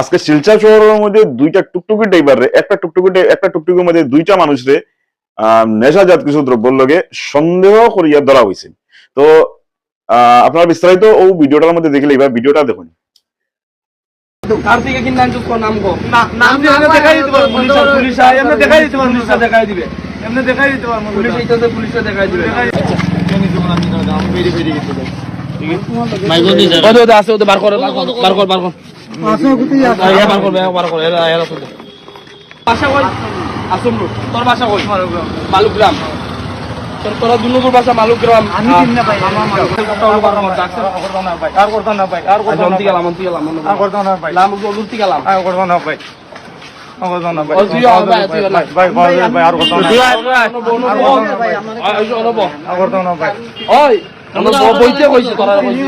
আজকে শিলচর শহরের মধ্যে দুইটা টুকটুকি ড্রাইভার রে একটা টুকটুকি একটা টুকটুকির মধ্যে দুইটা মানুষ রে নেশাজাত কিছু দ্রব্যর লগে সন্দেহ করিয়া ধরা হয়েছে তো আহ, আপনারা বিস্তারিত ও ভিডিওটার মধ্যে দেখলে এবার ভিডিওটা দেখুন। কার থেকে কিনতে নাম দেখাই দিতে পারব পুলিশ পুলিশ এমনি দেখাই দিতে পারব দেখাই দিবে। এমনি দেখাই দিতে পারব পুলিশ এইটাতে পুলিশে দেখাই দিবে। ওদের ওদের আছে ওদের বার কর বার কর বার কর বার কর বার কর বার কর। এরা এরা তো বাসা কই আসুন রোড তোর বাসা কই মালুগ্রাম তোর দুই নম্বর বাসা মালুগ্রাম আমি চিনি না ভাই, আর করতাম না ভাই আর করতাম না ভাই গেলাম গেলাম আর করতাম না ভাই লাম দূরতি গেলাম আর করতাম না ভাই আর করতাম না ভাই বইতে কইছে তোরা কইছে।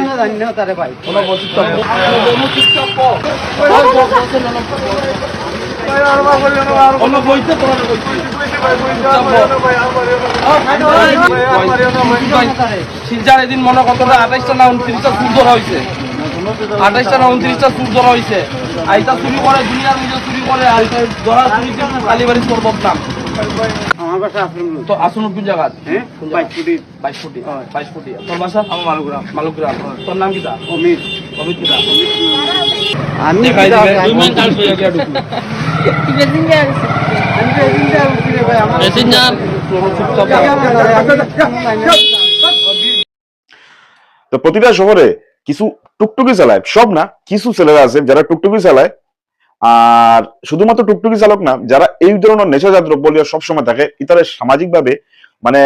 ভাই। বইতে তোরা কইছে শিলচার এদিন মনে কতটা আঠাইশটা না উনত্রিশটা সুর ধরা হয়েছে আঠাইশটা না উনত্রিশটা সুর ধরা হয়েছে আইতা চুরি করে দুনিয়ার মধ্যে চুরি করে আর ধরা চুরিতে কালীবাড়ি সর্বত নাম আমার বাসা তো আসুন কোন জায়গা? হ্যাঁ? বাইক ফুটি বাইশ ফুটি বাইশ ফুটি তোর বাসা? আমার মালুগ্রাম। মালুগ্রাম। তোর নাম অমিত। অমিত আমি তো প্রতিটা শহরে কিছু টুকটুকি চালায়। সব না কিছু ছেলেরা আছে যারা টুকটুকি চালায়। আর শুধুমাত্র টুকটুকি চালক না, যারা এই ধরনের নেশাজাত দ্রব্য সবসময় থাকে ইতারে সামাজিক ভাবে মানে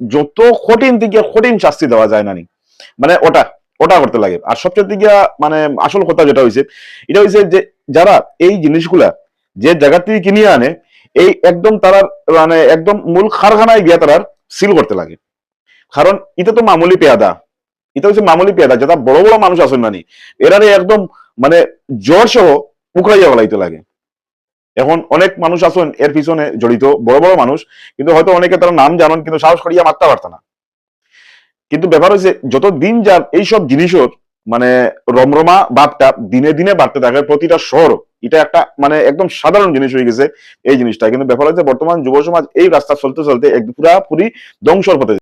যত কঠিন থেকে কঠিন শাস্তি দেওয়া যায় না মানে ওটা ওটা করতে লাগে। আর সবচেয়ে দিকে মানে আসল কথা যেটা হয়েছে এটা হয়েছে যে যারা এই জিনিসগুলা যে জায়গা থেকে কিনে আনে, এই একদম তারা মানে একদম মূল কারখানায় গিয়ে তারা সিল করতে লাগে। কারণ এটা তো মামুলি পেয়াদা। এটা হচ্ছে মামুলি পেয়াদা যেটা বড় বড় মানুষ আসেন নানি এরারে একদম মানে জ্বর সহ উকড়াইয়া গলাইতে লাগে। এখন অনেক মানুষ আছেন, এর পিছনে জড়িত, বড় বড় মানুষ, কিন্তু হয়তো অনেকে তারা নাম জানেন, কিন্তু সাহস করিয়া মারতে পারত না। কিন্তু ব্যাপার হচ্ছে যত দিন যার এইসব জিনিসের মানে রমরমা ভাবটা দিনে দিনে বাড়তে থাকে, প্রতিটা শহর, এটা একটা মানে একদম সাধারণ জিনিস হয়ে গেছে এই জিনিসটা। কিন্তু ব্যাপার হচ্ছে বর্তমান যুব সমাজ এই রাস্তা চলতে চলতে এক পুরাপুরি ধ্বংসর পথে